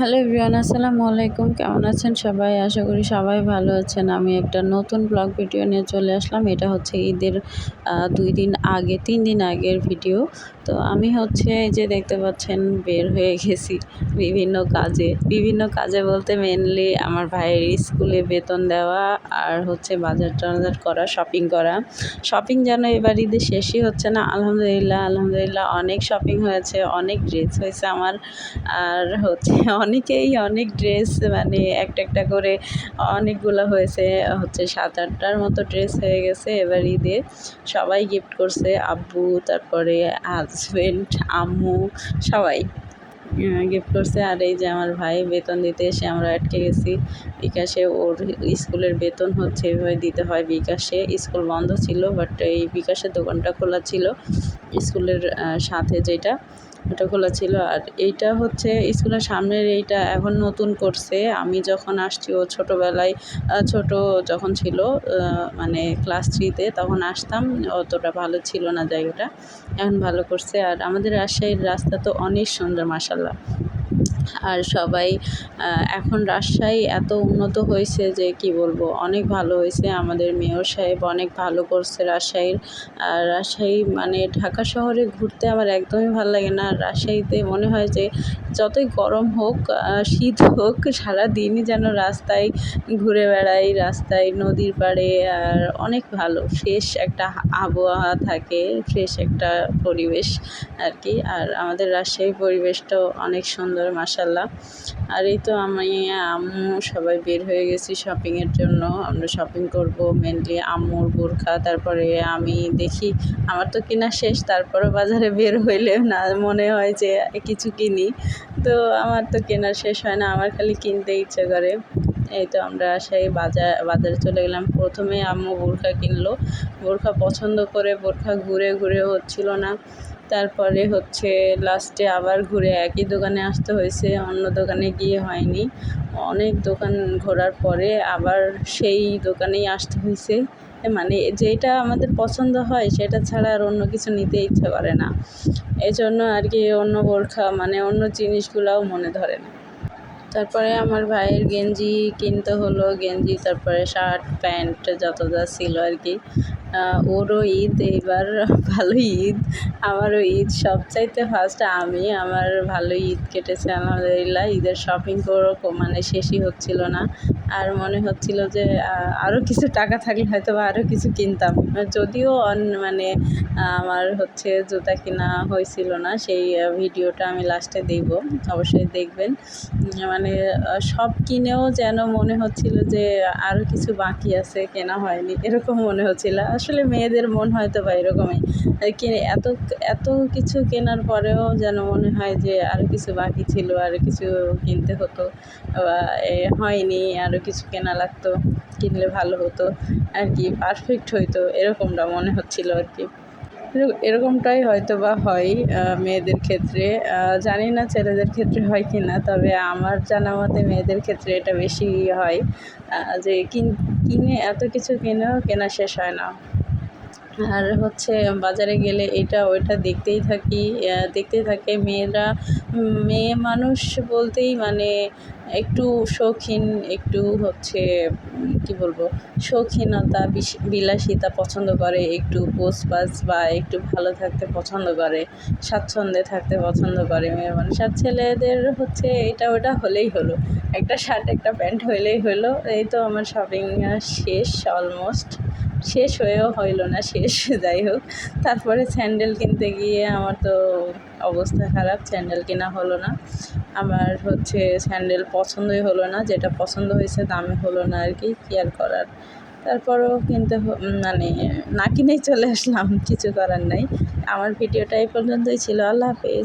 Hello Riyan আসসালামু আলাইকুম। কেমন আছেন সবাই? আশা করি সবাই ভালো আছেন। আমি একটা নতুন ব্লগ ভিডিও নিয়ে চলে আসলাম। এটা হচ্ছে ঈদের দুই দিন আগে, তিন দিন আগের ভিডিও। তো আমি হচ্ছে এই যে দেখতে পাচ্ছেন বের হয়ে গেছি বিভিন্ন কাজে। বিভিন্ন কাজে বলতে মেনলি আমার ভাইয়ের স্কুলে বেতন দেওয়া আর হচ্ছে বাজার টাজার করা শপিং করা। শপিং যেন এবার ঈদে শেষই হচ্ছে না, আলহামদুলিল্লাহ আলহামদুলিল্লাহ অনেক শপিং হয়েছে, অনেক ড্রেস হয়েছে আমার। আর হচ্ছে অনেকেই অনেক ড্রেস মানে একটা একটা করে অনেকগুলো হয়েছে, হচ্ছে সাত আটটার মতো ড্রেস হয়ে গেছে এবার ঈদে সবাই গিফট করছে, আব্বু, তারপরে হাজবেন্ড আম্মু, সবাই। গিফট করছে। আর এই যে আমার ভাই, বেতন দিতে এসে আমরা আটকে গেছি। বিকাশে ওর স্কুলের বেতন হচ্ছে এভাবে দিতে হয়। বিকাশে স্কুল বন্ধ ছিল বাট এই বিকাশের দোকানটা খোলা ছিল। স্কুলের সাথে যেটা ওটা খোলা ছিল। আর এইটা হচ্ছে স্কুলের সামনের এইটা এখন নতুন করছে। আমি যখন আসছি, ও ছোটোবেলায় ছোটো ছোট যখন ছিল মানে ক্লাস থ্রিতে, তখন আসতাম। অতটা ভালো ছিল না জায়গাটা। এখন ভালো করছে। আর আমাদের রাজশাহীর রাস্তা তো অনেক সুন্দর মাসাল্লাহ আর সবাই এখন রাজশাহী এত উন্নত হয়েছে যে কি বলব, অনেক ভালো হয়েছে। আমাদের মেয়র সাহেব অনেক ভালো করছে রাজশাহীর। আর রাজশাহী মানে ঢাকা শহরে ঘুরতে আমার একদমই ভালো লাগে না। রাজশাহীতে মনে হয় যে যতই গরম হোক শীত হোক সারা দিনই যেন রাস্তায় ঘুরে বেড়াই, রাস্তায় নদীর পাড়ে, আর অনেক ভালো। ফ্রেশ একটা আবহাওয়া থাকে, ফ্রেশ একটা পরিবেশ আর কি। আর আমাদের রাজশাহী পরিবেশটাও অনেক সুন্দর মাসাল্লাহ আর এই তো আমি, আম্মু, সবাই বের হয়ে গেছি শপিংয়ের জন্য। আমরা শপিং করব মেনলি আম্মুর বোরখা, তারপরে আমি দেখি আমার তো কেনা শেষ তারপরে বাজারে বের হইলে না, মনে হয় যে কিছু কিনি। তো আমার তো কেনা শেষ হয় না, আমার খালি কিনতে ইচ্ছে করে। এই তো আমরা সেই বাজার, বাজারে চলে গেলাম। প্রথমে আম্মু বোরখা কিনলো। বোরখা পছন্দ করে বোরখা ঘুরে ঘুরে হচ্ছিল না। তারপরে হচ্ছে লাস্টে আবার ঘুরে একই দোকানে আসতে হয়েছে, অন্য দোকানে গিয়ে হয়নি। অনেক দোকান ঘোরার পরে আবার সেই দোকানেই আসতে হয়েছে। মানে যেটা আমাদের পছন্দ হয়, সেটা ছাড়া আর অন্য কিছু নিতে ইচ্ছে করে না। এই জন্য আর কি অন্য বোরখা মানে অন্য জিনিসগুলোও মনে ধরে না। তারপরে আমার ভাইয়ের গেঞ্জি কিনতে হলো, গেঞ্জি, তারপরে শার্ট, প্যান্ট, যত যা ছিল আর কি। ওরও ঈদ এইবার ভালো ঈদ। আমারও ঈদ সবচাইতে ফার্স্ট আমি আমার ভালো ঈদ কেটেছে, আলহামদুলিল্লাহ। ঈদের শপিং করো মানে শেষই হচ্ছিল না। আর মনে হচ্ছিল যে আরও কিছু টাকা থাকলে হয়তো বা আরও কিছু কিনতাম। যদিও অন- মানে আমার হচ্ছে জুতা কেনা হয়েছিল না, সেই ভিডিওটা আমি লাস্টে দেব অবশ্যই দেখবেন। মানে সব কিনেও যেন মনে হচ্ছিল যে, আরও কিছু বাকি আছে, কেনা হয়নি, এরকম মনে হচ্ছিল। আসলে মেয়েদের মন হয়তো বা এরকমই কিনে এত এত কিছু কেনার পরেও যেন মনে হয় যে আরও কিছু বাকি ছিল আরও কিছু কিনতে হতো, বা হয়নি আরও কিছু কেনা লাগতো, কিনলে ভালো হতো, আর কি পারফেক্ট হইতো, এরকমটা মনে হচ্ছিল আর কি। এরকমটাই হয়তো বা হয় মেয়েদের ক্ষেত্রে। জানি না ছেলেদের ক্ষেত্রে হয় কি না, তবে আমার জানা মতে মেয়েদের ক্ষেত্রে এটা বেশি হয় যে কিন- এত কিছু কিনেও কেনা শেষ হয় না। আর হচ্ছে বাজারে গেলে এটা ওইটা দেখতেই থাকি আহ, দেখতেই থাকে মেয়েরা মেয়ে মানুষ বলতেই মানে একটু শৌখিন একটু হচ্ছে কি বলব শৌখিনতা বিলাসিতা পছন্দ করে একটু পোজ পাস বা একটু ভালো থাকতে পছন্দ করে স্বাচ্ছন্দ্যে থাকতে পছন্দ করে মেয়ে মানুষ। আর ছেলেদের হচ্ছে এটা ওটা হলেই হলো একটা শার্ট একটা প্যান্ট হলেই হলো এই তো আমার শপিং শেষ অলমোস্ট শেষ হয়েও হইল না, শেষ, যাই হোক। তারপরে স্যান্ডেল কিনতে গিয়ে আমার তো অবস্থা খারাপ, স্যান্ডেল কেনা হলো না। আমার হচ্ছে স্যান্ডেল পছন্দই হলো না, যেটা পছন্দ হয়েছে দামে হলো না আর কি কি আর করার? তারপরও কিনতে মানে না কিনেই চলে আসলাম, কিছু করার নাই। আমার ভিডিওটা এই পর্যন্তই ছিল, আল্লাহ হাফেজ।